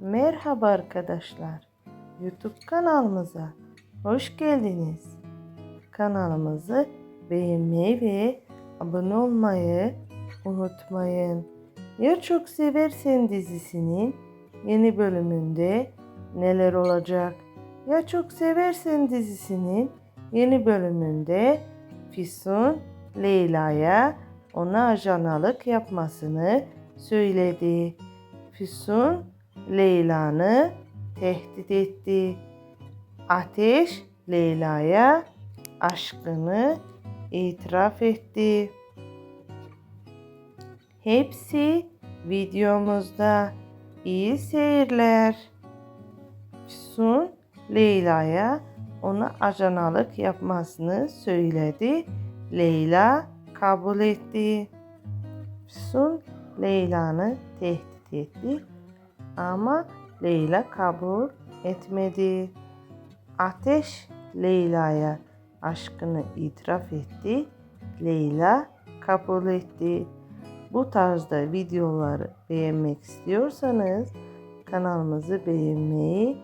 Merhaba arkadaşlar. YouTube kanalımıza hoş geldiniz. Kanalımızı beğenmeyi ve abone olmayı unutmayın. Ya Çok Seversen dizisinin yeni bölümünde neler olacak? Ya Çok Seversen dizisinin yeni bölümünde Füsun Leyla'ya ona ajanalık yapmasını söyledi. Füsun Leyla'nı tehdit etti. Ateş Leyla'ya aşkını itiraf etti. Hepsi videomuzda. İyi seyirler. Füsun Leyla'ya ona ajanalık yapmasını söyledi. Leyla kabul etti. Füsun Leyla'nı tehdit etti ama Leyla kabul etmedi. Ateş Leyla'ya aşkını itiraf etti. Leyla kabul etti. Bu tarzda videoları beğenmek istiyorsanız kanalımızı beğenmeyi